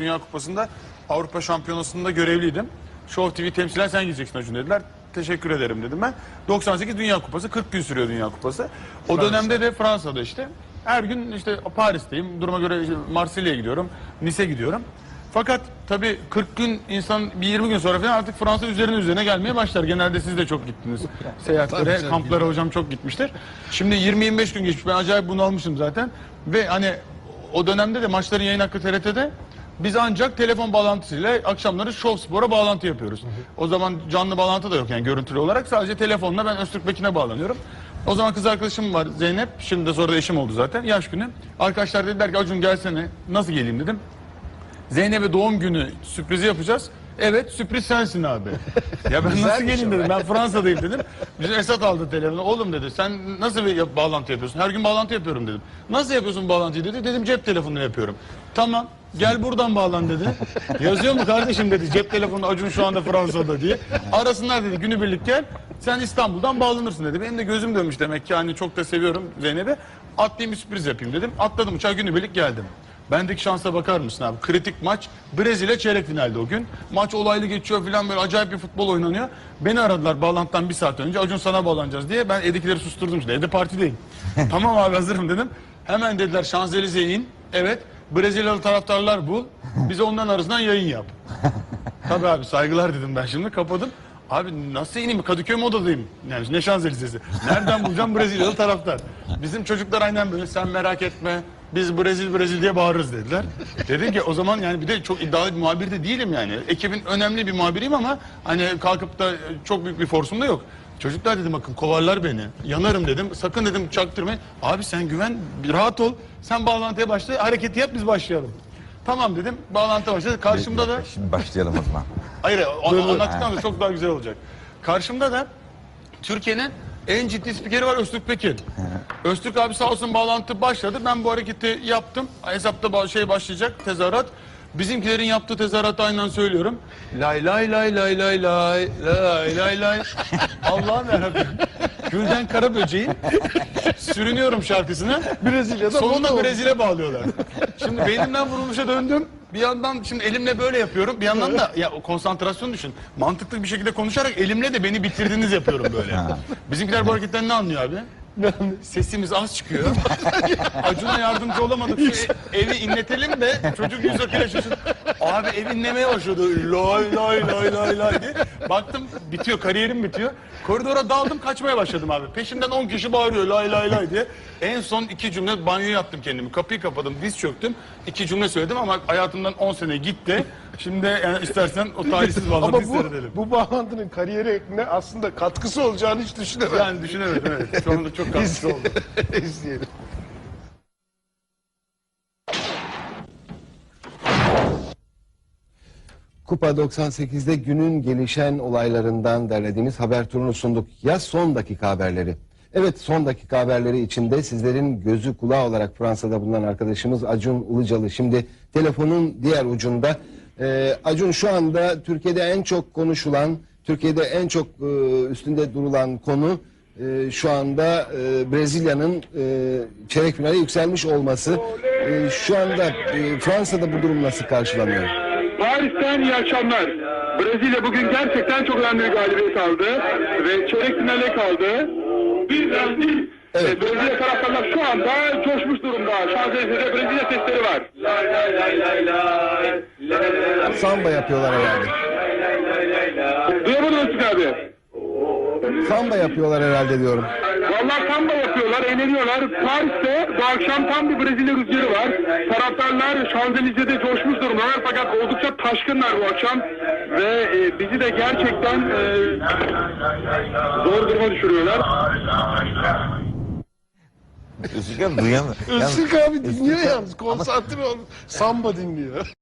Dünya Kupası'nda Avrupa Şampiyonası'nda görevliydim. Show TV temsilen sen gideceksin Acun dediler. Teşekkür ederim dedim ben. 98 Dünya Kupası 40 gün sürüyor Dünya Kupası. O dönemde de Fransa'da işte her gün işte Paris'teyim. Duruma göre işte Marsilya'ya gidiyorum. Nice gidiyorum. Fakat tabii 40 gün insan bir 20 gün sonra falan artık Fransa üzerine üzerine gelmeye başlar. Genelde siz de çok gittiniz seyahatlere, kamplara hocam çok gitmiştir. Şimdi 20-25 gün geçmiş. Ben acayip bunalmışım zaten. Ve hani o dönemde de maçların yayın hakkı TRT'de biz ancak telefon bağlantısıyla akşamları Show Spor'a bağlantı yapıyoruz. O zaman canlı bağlantı da yok yani görüntülü olarak. Sadece telefonla ben Öztürk Bekin'e bağlanıyorum. O zaman kız arkadaşım var Zeynep. Şimdi de sonra da eşim oldu zaten. Yaş günü. Arkadaşlar dediler ki Acun gelsene. Nasıl geleyim dedim. Zeynep'e doğum günü sürprizi yapacağız. Evet sürpriz sensin abi. Ya ben nasıl geleyim dedim. Ben Fransa'dayım dedim. Bizim Esat aldı telefonu. Oğlum dedi sen nasıl bir yap- bağlantı yapıyorsun? Her gün bağlantı yapıyorum dedim. Nasıl yapıyorsun bağlantıyı dedi. Dedim cep telefonuyla yapıyorum. Tamam gel buradan bağlan dedi. Yazıyor mu kardeşim dedi. Cep telefonu Acun şu anda Fransa'da diye. Arasınlar dedi günübirlik gel. Sen İstanbul'dan bağlanırsın dedi. Benim de gözüm dönmüş demek ki hani çok da seviyorum Zeynep'i. Atlayayım bir sürpriz yapayım dedim. Atladım uçağa günübirlik geldim. Bendeki şansa bakar mısın abi? Kritik maç. Brezilya çeyrek finalde o gün. Maç olaylı geçiyor filan böyle acayip bir futbol oynanıyor. Beni aradılar bağlantıdan bir saat önce. Acun sana bağlanacağız diye. Ben evdekileri susturdum işte. Evde partideyim. tamam abi hazırım dedim. Hemen dediler Şanzelize'ye in. Evet. Brezilyalı taraftarlar bul. Bize onların arasından yayın yap. Tabii abi saygılar dedim ben şimdi kapadım. Abi nasıl ineyim Kadıköy modadayım. Yani ne Şanzelize'si. Nereden bulacağım Brezilyalı taraftar. Bizim çocuklar aynen böyle sen merak etme. Biz Brezil Brezil diye bağırırız dediler. Dedim ki o zaman yani bir de çok iddialı bir muhabir de değilim yani. Ekibin önemli bir muhabiriyim ama hani kalkıp da çok büyük bir forsum da yok. Çocuklar dedim bakın kovarlar beni. Yanarım dedim. Sakın dedim çaktırmayın. Abi sen güven rahat ol. Sen bağlantıya başla hareketi yap biz başlayalım. Tamam dedim. Bağlantı başladı. Karşımda da Şimdi başlayalım o zaman. Hayır onu anlattıktan sonra çok daha güzel olacak. Karşımda da Türkiye'nin en ciddi spikeri var Öztürk Pekin. Öztürk abi sağ olsun bağlantı başladı. Ben bu hareketi yaptım. Hesapta şey başlayacak tezahürat. Bizimkilerin yaptığı tezahüratı aynen söylüyorum. Lay lay lay lay lay lay lay lay lay. Allah'ım yarabbim. Gülden Karaböceğin sürünüyorum şarkısını. Brezilya'da Sonunda Brezilya bağlıyorlar. Şimdi beynimden vurulmuşa döndüm. Bir yandan şimdi elimle böyle yapıyorum. Bir yandan da ya o konsantrasyon düşün. Mantıklı bir şekilde konuşarak elimle de beni bitirdiniz yapıyorum böyle. Bizimkiler bu hareketten ne anlıyor abi? Sesimiz az çıkıyor. Acun'a yardımcı olamadık. Şu evi inletelim de çocuk yüz akıyla şaşırsın. Abi ev inlemeye başladı. Lay lay lay lay lay diye. Baktım bitiyor kariyerim bitiyor. Koridora daldım kaçmaya başladım abi. Peşimden 10 kişi bağırıyor lay lay lay diye. En son iki cümle banyoya yattım kendimi. Kapıyı kapadım diz çöktüm. İki cümle söyledim ama hayatımdan 10 sene gitti. Şimdi yani istersen o talihsiz Ama bağlantıyı bu, seyredelim. bu bağlantının kariyerine aslında katkısı olacağını hiç düşünemedim. Yani düşünemedim evet. Şu anda çok katkısı oldu. İzleyelim. Kupa 98'de günün gelişen olaylarından derlediğimiz haber turunu sunduk. Ya son dakika haberleri. Evet son dakika haberleri içinde sizlerin gözü kulağı olarak Fransa'da bulunan arkadaşımız Acun Ilıcalı. Şimdi telefonun diğer ucunda. Ee, Acun şu anda Türkiye'de en çok konuşulan, Türkiye'de en çok e, üstünde durulan konu e, şu anda e, Brezilya'nın e, çeyrek finale yükselmiş olması. E, şu anda e, Fransa'da bu durum nasıl karşılanıyor? Paris'ten iyi akşamlar. Brezilya bugün gerçekten çok önemli bir galibiyet aldı ve çeyrek finale kaldı. Bizden değil. Evet. E, Brezilya taraftarlar şu anda coşmuş durumda. Şanzelize'de Brezilya sesleri var. Samba yapıyorlar herhalde. Duyamadım Öztürk abi. Samba yapıyorlar herhalde diyorum. Vallahi samba yapıyorlar, eğleniyorlar. Paris'te bu akşam tam bir Brezilya rüzgarı var. Taraftarlar Şanzelize'de coşmuş durumdalar fakat oldukça taşkınlar bu akşam. Ve e, bizi de gerçekten e, zor duruma düşürüyorlar. Özgür duyamıyor. Yalnız- Öztürk abi dinliyor yalnız konsantre ol. Samba dinliyor.